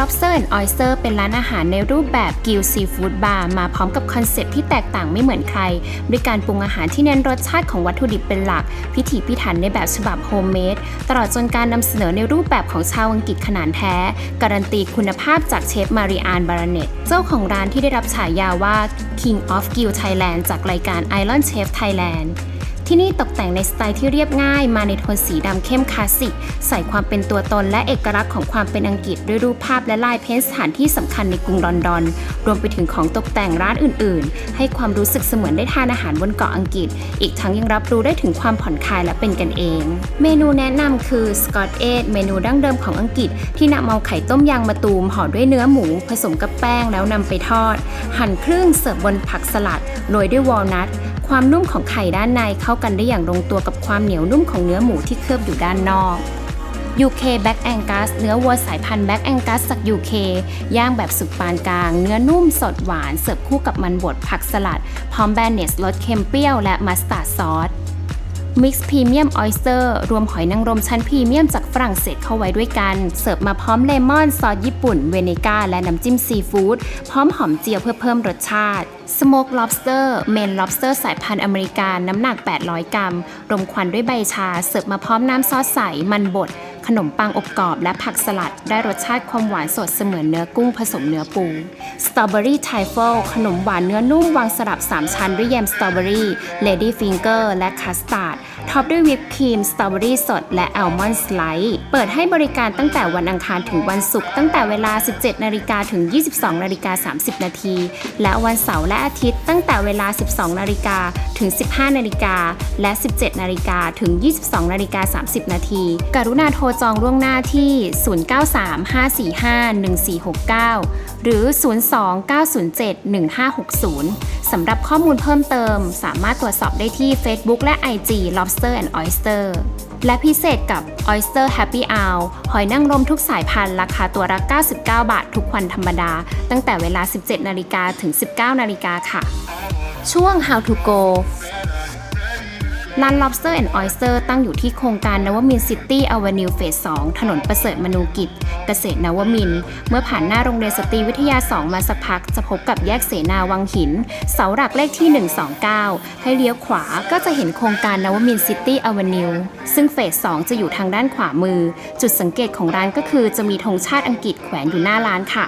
Oyster เป็นร้านอาหารในรูปแบบกิลซีฟู้ดบาร์มาพร้อมกับคอนเซ็ปต์ที่แตกต่างไม่เหมือนใคร ด้วยการปรุงอาหารที่เน้นรสชาติของวัตถุดิบเป็นหลัก พิถีพิถันในแบบฉบับโฮมเมดตลอดจนการนำเสนอในรูปแบบของชาวอังกฤษขนาดแท้ การันตีคุณภาพจากเชฟมาริอานบารเนตเจ้าของร้านที่ได้รับฉายาว่า King of Gill Thailand จากรายการ Island Chef Thailand ที่นี่ตกแต่งในสไตล์ที่เรียบง่ายมาในโทนสีดำเข้มคลาสสิกใส่ความเป็นตัวตนและเอกลักษณ์ของความเป็นอังกฤษด้วยรูปภาพและลายเพ้นสถานที่สำคัญในกรุงลอนดอน รวมไปถึงของตกแต่งร้านอื่น ๆ ให้ความรู้สึกเสมือนได้ทานอาหารบนเกาะอังกฤษ อีกทั้งยังรับรู้ได้ถึงความผ่อนคลายและเป็นกันเอง เมนูแนะนำคือสกอตเอทเมนูดั้งเดิมของอังกฤษ ที่นำเอาไข่ต้มยางมะตูมห่อด้วยเนื้อหมู ผสมกับแป้งแล้วนำไปทอด หั่นครึ่งเสิร์ฟบนผักสลัดโรยด้วยวอลนัท ความนุ่มของไข่ด้านในเข้ากันได้อย่างลงตัวกับความเหนียวนุ่มของเนื้อหมูที่เคลือบอยู่ด้านนอก UK Black Angus เนื้อวัวสายพันธุ์ Black Angus จาก UK ย่างแบบสุกปานกลาง เนื้อนุ่มสดหวาน เสิร์ฟคู่กับมันบดผักสลัด พร้อมแบนเนสรสเค็มเปรี้ยวและมัสตาร์ดซอส Mix Premium Oyster รวมหอยนางรมชั้นพรีเมียมจากฝรั่งเศสเข้าไว้ด้วยกัน เสิร์ฟมาพร้อมเลมอนซอสญี่ปุ่น เวเนก้า และน้ำจิ้มซีฟู้ดพร้อมหอมเจียวเพื่อเพิ่มรสชาติ Smoke Lobster เมนลอบสเตอร์สายพันธุ์อเมริกันน้ำหนัก 800 กรัม รมควันด้วยใบชา เสิร์ฟมาพร้อมน้ำซอสใสมันบด ขนมปังอบกรอบและผักสลัด ได้รสชาติความหวานสดเสมือนเนื้อกุ้งผสมเนื้อปูสตรอเบอรี่ไทเฟลขนมหวานเนื้อนุ่มวางสลับ 3 ชั้นด้วยแยมสตรอเบอรี่เลดี้ฟิงเกอร์และคัสตาร์ด ท็อปด้วยวิปครีมสตรอเบอรี่สด และอัลมอนด์สไลด์เปิดให้บริการตั้งแต่วันอังคารถึงวันศุกร์ตั้งแต่เวลา 17 นาฬิกาถึง 22 นาฬิกา 30 นาที และวันเสาร์และอาทิตย์ตั้งแต่เวลา 12 นาฬิกาถึง 15 นาฬิกา และ 17 นาฬิกาถึง 22 นาฬิกา 30 นาที กรุณาโทรจองล่วงหน้าที่ 0935451469 หรือ 029071560 สำหรับข้อมูลเพิ่มเติม สามารถตรวจสอบได้ที่ Facebook และ IG Lobster and Oyster และพิเศษกับ Oyster Happy Hour หอยนางรมทุกสายพันธุ์ราคาตัวละ 99 บาททุกวันธรรมดา ตั้งแต่เวลา 17 นาฬิกาถึง 19 นาฬิกาค่ะ ช่วง How to Go ร้าน Lobster and Oyster ตั้งอยู่ที่โครงการนวมินซิตี้อเวนิวเฟส 2 ถนนประเสริฐมนูกิจ เกษตรนวมิน เมื่อผ่านหน้าโรงเรียนสตรีวิทยา 2 มาสักพัก จะพบกับแยกเสนาวังหิน เสาหลักเลขที่ 129 ให้เลี้ยวขวาก็จะเห็นโครงการนวมินซิตี้อเวนิวซึ่งเฟส 2 จะอยู่ทางด้านขวามือ จุดสังเกตของร้านก็คือจะมีธงชาติอังกฤษแขวนอยู่หน้าร้านค่ะ